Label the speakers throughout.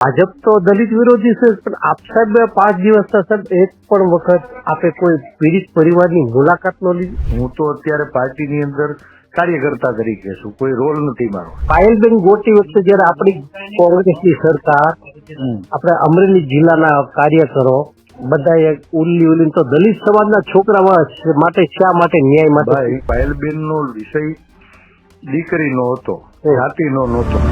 Speaker 1: ભાજપ તો દલિત વિરોધી છે પણ આપ સાહેબ પાંચ દિવસના સાહેબ એક પણ વખત આપે કોઈ પીડિત પરિવારની મુલાકાત ન લીધી?
Speaker 2: હું તો અત્યારે પાર્ટીની અંદર કાર્યકર્તા તરીકે છું કોઈ રોલ નથી મારો.
Speaker 1: પાયલબેન ગોટી વખતે જયારે આપણી કોંગ્રેસની સરકાર આપણે અમરેલી જિલ્લાના કાર્યકરો બધાએ ઉલ્લી ઉલ્લી તો દલિત સમાજના છોકરા માટે શા માટે ન્યાય માટે?
Speaker 2: પાયલબેન નો વિષય દીકરીનો હતો. જાતિનો નહોતો.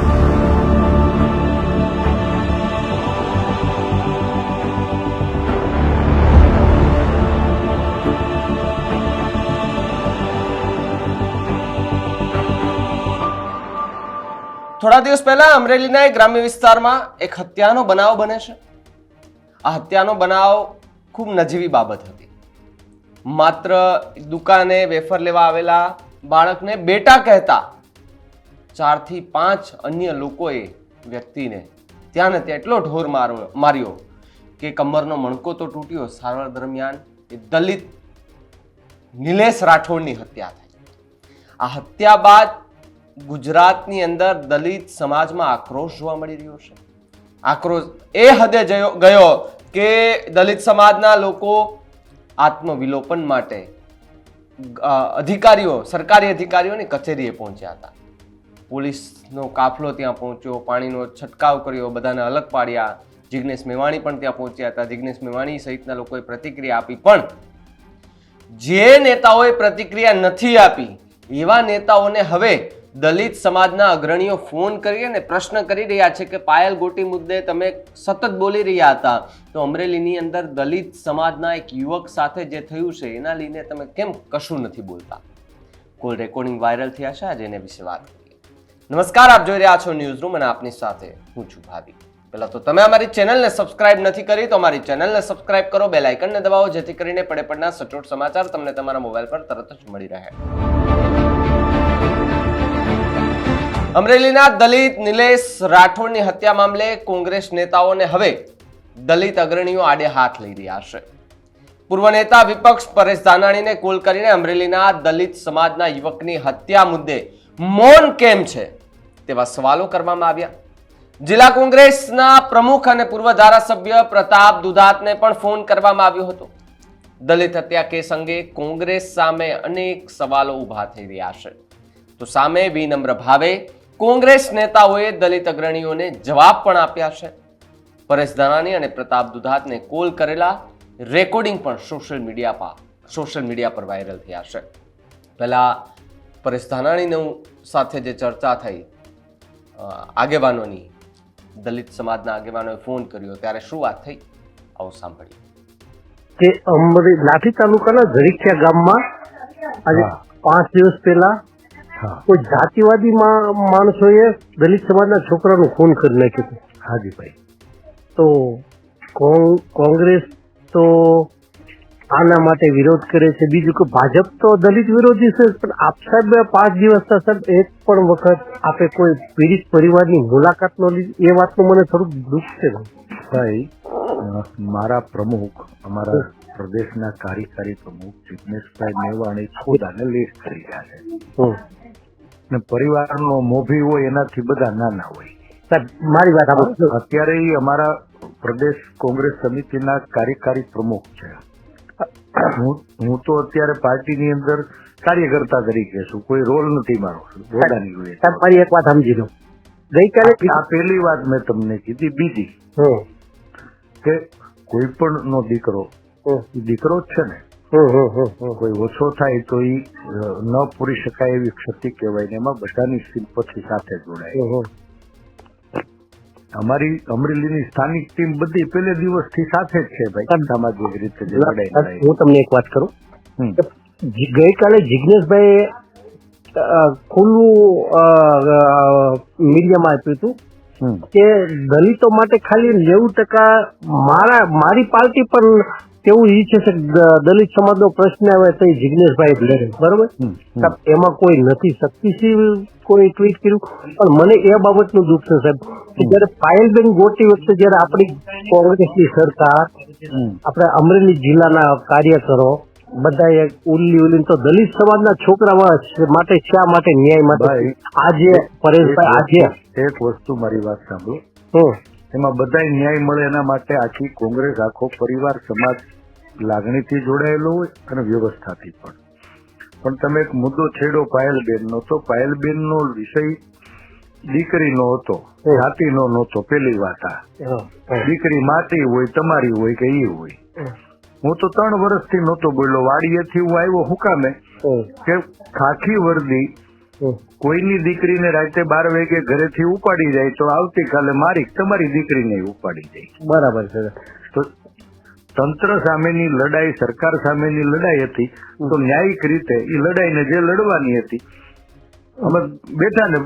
Speaker 3: થોડા દિવસ પહેલા અમરેલીના એક ગ્રામ્ય વિસ્તારમાં એક હત્યાનો બનાવ બને છે. આ હત્યાનો બનાવ ખૂબ નજીવી બાબત હતી. માત્ર દુકાને વેફર લેવા આવેલા બાળકને બેટા કહેતા ચારથી પાંચ અન્ય લોકોએ વ્યક્તિને ત્યાં ને ત્યાં એટલો ઢોર માર્યો માર્યો કે કમરનો મણકો તો તૂટ્યો. સારવાર દરમિયાન એ દલિત નિલેશ રાઠોડની હત્યા થઈ. આ હત્યા બાદ ગુજરાતની અંદર દલિત સમાજમાં આક્રોશ જોવા મળી રહ્યો છે. આક્રોશ એ હદે ગયો કે દલિત સમાજના લોકો આત્મવિલોપન માટે અધિકારીઓ, સરકારી અધિકારીઓની કચેરીએ પહોંચ્યા હતા. પોલીસનો કાફલો ત્યાં પહોંચ્યો, પાણીનો છંટકાવ કર્યો, બધાને અલગ પાડ્યા. જિગ્નેશ મેવાણી પણ ત્યાં પહોંચ્યા હતા. જિગ્નેશ મેવાણી સહિતના લોકોએ પ્રતિક્રિયા આપી, પણ જે નેતાઓએ પ્રતિક્રિયા નથી આપી, એવા નેતાઓને હવે દલિત સમાજના અગ્રણીઓ ફોન કરી અને પ્રશ્ન કરી રહ્યા છે કે પાયલ ગોટી મુદ્દે તમે સતત બોલી રહ્યા હતા. તો અમરેલીની અંદર દલિત સમાજના એક યુવક સાથે જે થયું છે, એના લઈને તમે કેમ કશું નથી બોલતા? કોલ રેકોર્ડિંગ વાયરલ થયા છે. આજે એના વિશે વાત કરીએ. નમસ્કાર, આપ જોઈ રહ્યા છો ન્યૂઝ રૂમ અને આપની સાથે હું છું ભાભી. પહેલાં તો તમે અમારી ચેનલને સબસ્ક્રાઇબ નથી કરી, તો અમારી ચેનલને સબસ્ક્રાઇબ કરો, બેલ આઇકનને દબાવો, જેથી કરીને પડે પડના સચોટ સમાચાર તમને તમારા મોબાઈલ પર તરત જ મળી રહે. અમરેલીના દલિત નિલેશ રાઠોડની હત્યા મામલે કોંગ્રેસ નેતાઓને હવે દલિત અગ્રણીઓ આડે હાથ લઈ રહ્યા છે. પૂર્વ નેતા વિપક્ષ પરેશ ધાનાણીને કોલ કરીને અમરેલીના દલિત સમાજના યુવકની હત્યા મુદ્દે મૌન કેમ છે તેવા સવાલો કરવામાં આવ્યા. જિલ્લા કોંગ્રેસના પ્રમુખ અને પૂર્વ ધારાસભ્ય પ્રતાપ દુધાતને પણ ફોન કરવામાં આવ્યો હતો. દલિત હત્યા કેસ અંગે કોંગ્રેસ સામે અનેક સવાલો ઊભા થઈ રહ્યા છે. તો સામે વિનમ્ર ભાવે કોંગ્રેસ નેતાઓએ દલિત અગ્રણીઓને જવાબ પણ આપ્યા છે. પરેશ ધાનાણી અને પ્રતાપ દુધાતને કોલ કરેલા રેકોર્ડિંગ પણ સોશિયલ મીડિયા પર સોશિયલ મીડિયા પર વાયરલ થયા છે. પહેલાં પરેશ ધાનાણીનું સાથે જે ચર્ચા થઈ આગેવાનોની દલિત સમાજના આગેવાનોએ ફોન કર્યો ત્યારે શું વાત થઈ? આવું સાંભળ્યું
Speaker 1: કે અમરે લાઠી તાલુકાના ઝરીખિયા ગામમાં આજે પાંચ દિવસ પહેલા કોઈ જાતિવાદી માણસોએ દલિત સમાજના છોકરાનું ખૂન કરી નાખ્યું હતું.
Speaker 2: હાજી ભાઈ.
Speaker 1: તો કોંગ- કોંગ્રેસ તો આના માટે વિરોધ કરે છે. બીજું કે ભાજપ તો દલિત વિરોધી છે પણ આપ સાહેબ પાંચ દિવસના સાહેબ એક પણ વખત આપે કોઈ પીડિત પરિવારની મુલાકાત ન લીધી. એ વાતનું મને થોડુંક દુઃખ છે.
Speaker 2: ભાઈ મારા પ્રમુખ અમારા પ્રદેશના કાર્યકારી પ્રમુખ જિગ્નેશભાઈ મેવાણી ખુદ આને કરી રહ્યા છે. ને પરિવારનો મોભી હોય એનાથી બધા નાના હોય.
Speaker 1: સાહેબ મારી વાત
Speaker 2: અત્યારે અમારા પ્રદેશ કોંગ્રેસ સમિતિના કાર્યકારી પ્રમુખ છે. હું તો અત્યારે પાર્ટીની અંદર કાર્યકર્તા તરીકે છું. કોઈ રોલ નથી મારો. હોય
Speaker 1: મારી એક વાત સમજી લો. ગઈકાલે
Speaker 2: આ પહેલી વાત મેં તમને કીધી. બીજી કે કોઈ પણ નો દીકરો દીકરો જ છે ને. કોઈ ઓછો થાય તો એ ન પૂરી શકાય એવી ક્ષતિ કહેવાય ને એમાં બધાની સિમ્પથી સાથે જોડાય. અમારી અમરેલીની સ્થાનિક ટીમ બધી પેલે દિવસથી સાથે જ છે ભાઈ સામાજિક રીતે
Speaker 1: હું તમને એક વાત કરું. ગઈકાલે જિજ્ઞેશભાઈ ખુલ્લું મીડિયામાં આપ્યું હતું. કે દલિતો માટે ખાલી નેવું ટકા મારા મારી પાર્ટી પણ તેવું ઈ છે કે દલિત સમાજનો પ્રશ્ન આવે તો જિજ્ઞેશભાઈ લડે. બરોબર? એમાં કોઈ નથી શક્તિશીલ કોઈ ટ્વીટ કર્યું? પણ મને એ બાબતનું દુઃખ છે સાહેબ કે જયારે પાયલબેન ગોટી વખતે જયારે આપણી કોંગ્રેસની સરકાર આપણે અમરેલી જિલ્લાના કાર્યકરો બધાએ ઉલ્લી ઉલ્લી તો દલિત સમાજના છોકરામાં માટે શા માટે ન્યાય માટે? આજે પરેશભાઈ આજે.
Speaker 2: એક વસ્તુ મારી વાત સાંભળો. એમાં બધાય ન્યાય મળે એના માટે આખી કોંગ્રેસ આખો પરિવાર સમાજ લાગણીથી જોડાયેલો હોય અને વ્યવસ્થાથી પણ પણ તમે એક મુદ્દો છેડો પાયલબેનનો તો પાયલબેનનો વિષય દીકરીનો હતો. જાતિનો નહોતો પેલી વાત આ. દીકરી માટી હોય તમારી હોય કે એ હોય હું તો ત્રણ વર્ષથી નહોતો બોલ્યો વાડીએથી હું આવ્યો હું કામે કે ખાખી વર્દી. કોઈની દીકરીને રાતે બાર વાગે ઘરેથી ઉપાડી જાય તો આવતીકાલે મારી તમારી દીકરીને ઉપાડી જાય.
Speaker 1: બરાબર છે.
Speaker 2: તો તંત્ર સામેની લડાઈ સરકાર સામેની લડાઈ હતી. તો ન્યાયિક રીતે એ લડાઈને જે લડવાની હતી અમે બેઠા ને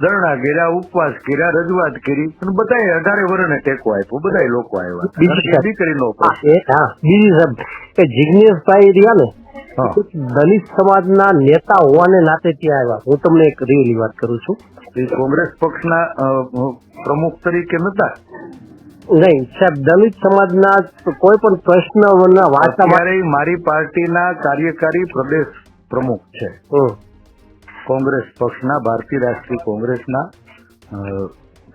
Speaker 2: ધરણા કર્યા ઉપવાસ કર્યા રજૂઆત કરી. અને બધા અઢારે વર્ણે ટેકો આપ્યો. બધા લોકો આવ્યા. દીકરીનો
Speaker 1: બીજી સાહેબ કે જિજ્ઞેશભાઈ રહ્યા ને. દલિત સમાજના નેતા હોવાને નાતે ત્યાં આવ્યા. હું તમને એક રિયલી વાત કરું છું.
Speaker 2: એ કોંગ્રેસ પક્ષના પ્રમુખ તરીકે નતા?
Speaker 1: નહીં સાહેબ દલિત સમાજના કોઈ પણ પ્રશ્નના વાર્તા
Speaker 2: મારી પાર્ટીના કાર્યકારી પ્રદેશ પ્રમુખ છે. કોંગ્રેસ પક્ષના ભારતીય રાષ્ટ્રીય કોંગ્રેસના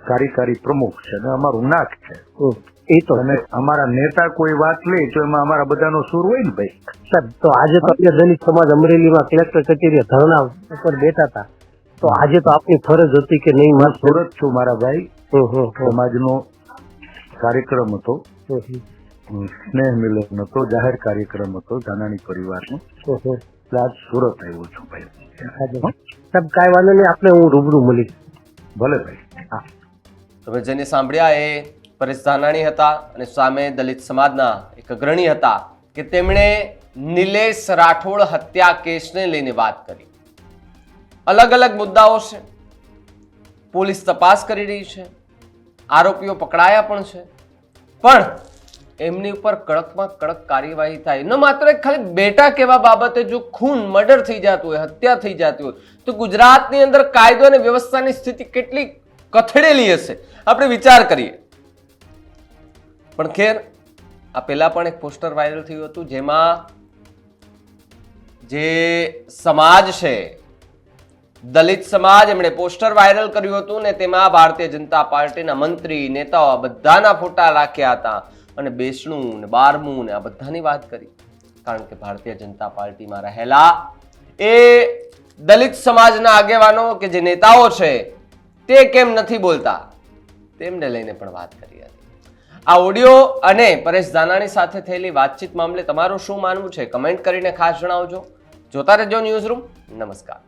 Speaker 2: કાર્યકારી પ્રમુખ છે. અને અમારું નાક છે.
Speaker 1: એ તો
Speaker 2: અને અમારા નેતા કોઈ વાત લે તો એમાં અમારા બધાનો સુર હોય ને ભાઈ?
Speaker 1: સાહેબ તો આજે તો આપણે દલિત સમાજ અમરેલીમાં કલેક્ટર કચેરીએ ધરણા ઉપર બેઠા હતા. તો આજે તો આપની ફરજ હતી કે નહીં?
Speaker 2: હું સુરત છું મારા ભાઈ. સમાજનો કાર્યક્રમ હતો. સ્નેહ મિલન હતો જાહેર કાર્યક્રમ હતો જાનાણી પરિવારનો. એટલે આજ સુરત આવ્યો છું ભાઈ.
Speaker 1: સાહેબ કાંઈ વાંધો નહીં આપણે હું રૂબરૂ મળીશ.
Speaker 2: ભલે ભાઈ. હા.
Speaker 3: તમે જેને સાંભળ્યા એ પરેશ ધાનાણી હતા અને સામે દલિત સમાજના એક અગ્રણી હતા કે તેમણે નિલેશ રાઠોડ હત્યા કેસને લઈને વાત કરી. અલગ અલગ મુદ્દાઓ છે. પોલીસ તપાસ કરી રહી છે. આરોપીઓ પકડાયા પણ છે. પણ એમની ઉપર કડકમાં કડક કાર્યવાહી થાય. ન માત્ર ખાલી બેટા કેવા બાબતે જો ખૂન, મર્ડર થઈ જતું હોય, હત્યા થઈ જતી હોય, તો ગુજરાતની અંદર કાયદો અને વ્યવસ્થાની સ્થિતિ કેટલી કથળેલી હશે? આપણે વિચાર કરીએ. પણ ખેર, આ પહેલાં પણ એક પોસ્ટર વાયરલ થયું હતું જેમાં જે સમાજ છે, દલિત સમાજ, એમણે પોસ્ટર વાયરલ કર્યું હતું ને તેમાં ભારતીય જનતા પાર્ટીના મંત્રી, નેતાઓ બધાના ફોટા રાખ્યા હતા અને બેસણું ને બારમું ને આ બધાની વાત કરી. કારણ કે ભારતીય જનતા પાર્ટીમાં રહેલા એ દલિત સમાજના આગેવાનો કે જે નેતાઓ છે, તે કેમ નથી બોલતા? તેમને લઈને પણ વાત કરી હતી. આ ઓડિયો અને પરેશ ધાનાણી સાથે થયેલી વાતચીત મામલે તમારું શું માનવું છે? કમેન્ટ કરીને ખાસ જણાવજો. જોતા રહેજો ન્યૂઝ રૂમ નમસ્કાર.